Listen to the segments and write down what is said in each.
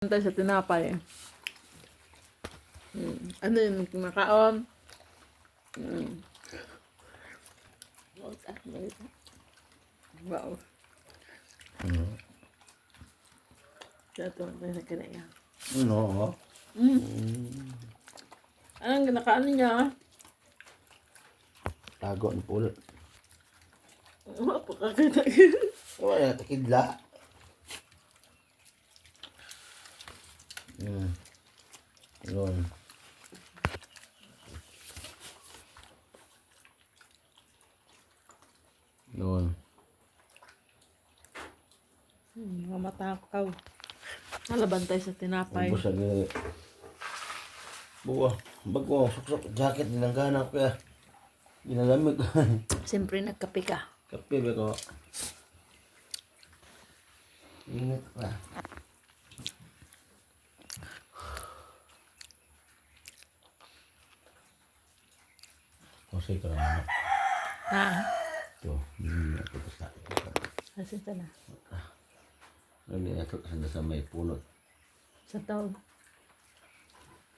tayo sa tinapay. Hmm. Ano yung kumakaon? Hmm. Wow. Mm. Kaya ito tayo sa kinaya. Ano? Hmm. Mm. Anong kinakaano niya? Tago ni Pul. Mapakakita. Wala na takidla. Mm. Yun. Yun. Hmm, mga matakaw. Nalaban tayo sa tinapay. Ubus ang. Buwa. Bago, suksok. Jacket nilang gana ko kaya. Ginalamig. Siyempre nagkape ka. Kape ba ko? Ingat pa. Kasi ka na. Ha? Ito, hindi na ito akin. Kasi ito na. Hindi na ito kasi sa may puno. Sa taon.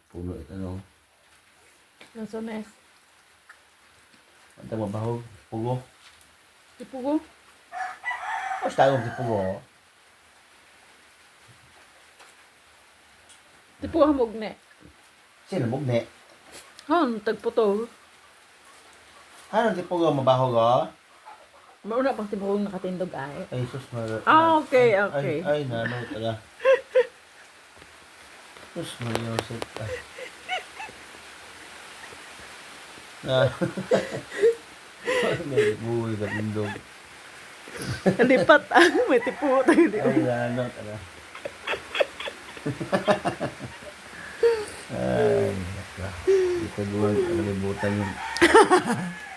Puno ito no. Nasa mes. Ang tama ba? Pugo? Ipugo. Mas tawag si Pugo. Ipugo hamog ne. Sino mugne? Han, tagputo. Ano si Pugo mabaho ga? Mauna pang tibugong nakatindog ay. Ay, sus, mar- Ah, okay, okay. Ay, ay, nano, tala. Sus, Maria Joseph. Ay. Na. May buhay ka tindog. Lipat ah. May tipugo tayo di. Ay, nano, tala. Ay, naka. Ito duwag, kalibutan yun.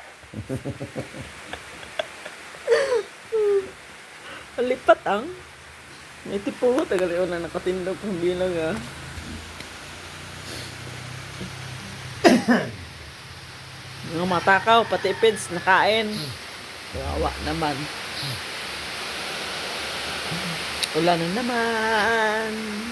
Lipat ang. May tipugo tayo na nakatindog ang bilang ah. Mga matakaw, pati pids, nakain. Kawawa naman. Ulan na naman.